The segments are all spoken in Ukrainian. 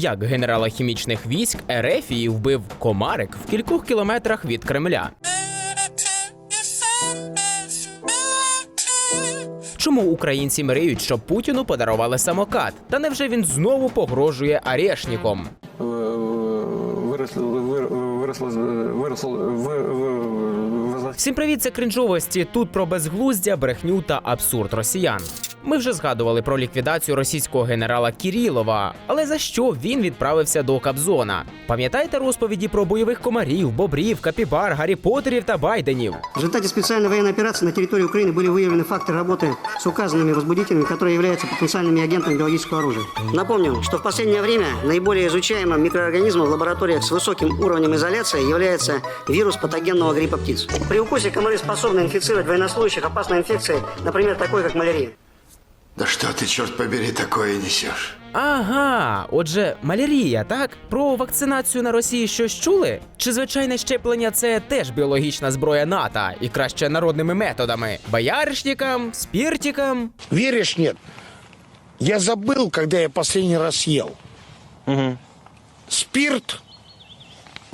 як генерала хімічних військ Ерефії вбив комарик в кількох кілометрах від Кремля. Чому українці мріють, щоб Путіну подарували самокат? Та невже він знову погрожує? Е, виросло, виросло, виросло, Всім привіт, це крінжовості. Тут про безглуздя, брехню та абсурд росіян. Ми вже згадували про ліквідацію російського генерала Кірілова, але за що він відправився до Кабзона? Пам'ятаєте розповіді про бойових комарів, бобрів, капібар, Гаррі Поттерів та Байденів? В результате специальной военной операции на территории Украины были выявлены факты работы с указанными возбудителями, которые являются потенциальными агентами биологического оружия. Напомню, что в последнее время наиболее изучаемым микроорганизмом в лабораториях с высоким уровнем изоляции является вирус патогенного гриппа птиц. При укусе комары способны инфицировать военнослужащих опасной инфекцией, например, такой как малярия. Да что ты, черт побери, такое несешь? Ага, отже, малярія, так? Про вакцинацію на Росії щось чули? Чи звичайне щеплення це теж біологічна зброя НАТО і краще народними методами? Бояришникам, спіртикам? Веришь, нет? Я забыл, когда я последний раз ел. Спирт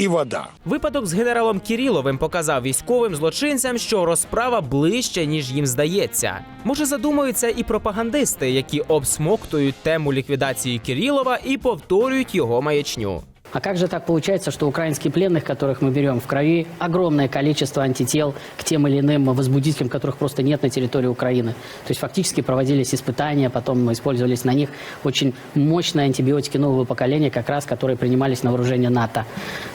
и вода. Випадок з генералом Кіріловим показав військовим злочинцям, що розправа ближче, ніж їм здається. Може, задумаються і пропагандисти, які обсмоктують тему ліквідації Кірілова і повторюють його маячню. А как же так получается, что украинских пленных, которых мы берем в крови, огромное количество антител к тем или иным возбудителям, которых просто нет на территории Украины? То есть фактически проводились испытания, потом использовались на них очень мощные антибиотики нового поколения, как раз которые принимались на вооружение НАТО.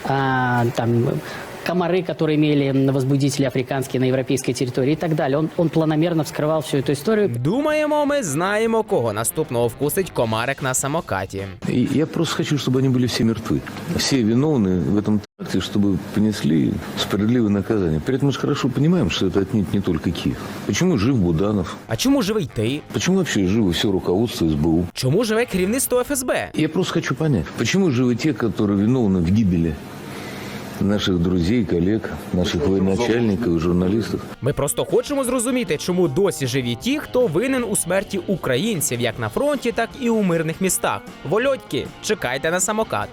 А, там, комары, которые имели возбудители африканские на европейской территории и так далее. Он, он планомерно вскрывал всю эту историю. Думаємо, ми знаємо, кого наступного вкусить комарик на самокаті. И я просто хочу, чтобы они были все мертвы. Все виновные в этом акте, чтобы понесли справедливое наказание. При этом мы же хорошо понимаем, что это отнюдь не только Киев. Почему жив Буданов? А чому живий ти? Почему вообще живо все руководство СБУ? Чому живе керівництво ФСБ? Я просто хочу понять, почему живы те, которые виновны в гибели наших друзей, коллег, наших воєначальників, журналістів. Ми просто хочемо зрозуміти, чому досі живі ті, хто винен у смерті українців як на фронті, так і у мирних містах. Вольотьки, чекайте на самокат.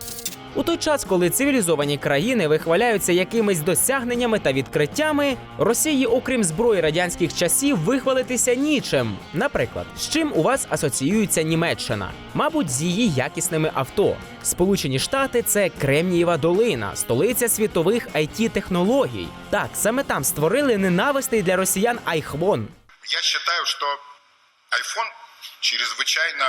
У той час, коли цивілізовані країни вихваляються якимись досягненнями та відкриттями, Росії, окрім зброї радянських часів, вихвалитися нічим. Наприклад, з чим у вас асоціюється Німеччина? Мабуть, з її якісними авто. Сполучені Штати це Кремнієва долина, столиця світових it технологій Так, саме там створили ненависний для росіян айхвон. Я считаю, что iPhone чрезвычайно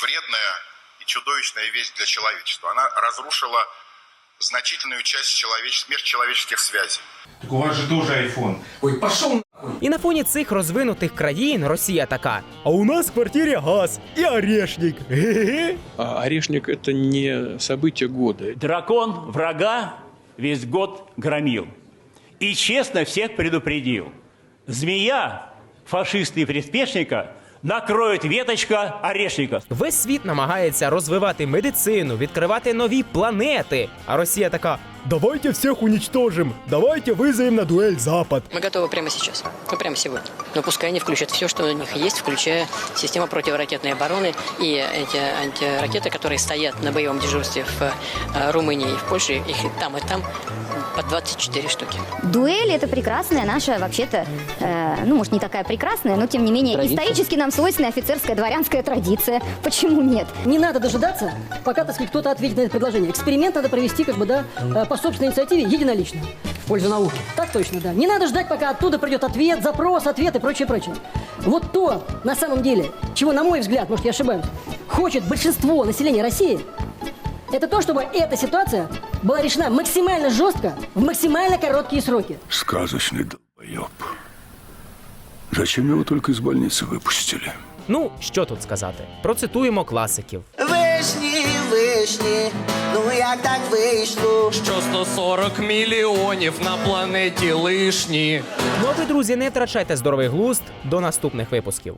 вредная и чудовищная вещь для человечества. Она разрушила значительную часть человеч... межчеловеческих связей. Так у вас же тоже iPhone. І на фоні цих розвинутих країн Росія така: а у нас в квартирі газ і орешник. Ге-ге-ге. А Орешник – это не событие года. Дракон врага весь год громил. И честно всех предупредил. Змея фашиста и приспешника накроет веточка орешника. Весь світ намагається розвивати медицину, відкривати нові планети. А Росія така: давайте всіх унічтожим, давайте визовем на дуель Запад. Мы готовы прямо сейчас, ну прямо сегодня. Но пускай они включат все, что у них есть, включая систему противоракетной обороны и эти антиракеты, которые стоят на боевом дежурстве в э, Румынии и в Польше, их и там, и там по 24 штуки. Дуэль это прекрасная наша, вообще-то, э, ну, может, не такая прекрасная, но тем не менее, Традиция. исторически нам свойственная офицерская дворянская традиция. Почему нет? Не надо дожидаться, пока, так сказать, кто-то ответит на это предложение. Эксперимент надо провести, как бы, да, э, по собственной инициативе, единолично, в пользу науки. Так точно, да. Не надо ждать, пока оттуда придет ответ, запрос, ответ и прочее, прочее. Вот то, на самом деле, чего, на мой взгляд, может, я ошибаюсь, хочет большинство населения России, это то, чтобы эта ситуация была решена максимально жестко, в максимально короткие сроки. Сказочный долбоеб. Зачем его только из больницы выпустили? Ну, що тут сказати? Процитуємо класиків. Вишні, вишні, ну як так вийшло? Що 140 мільйонів на планеті лишні. Ну а ви, друзі, не втрачайте здоровий глузд. До наступних випусків.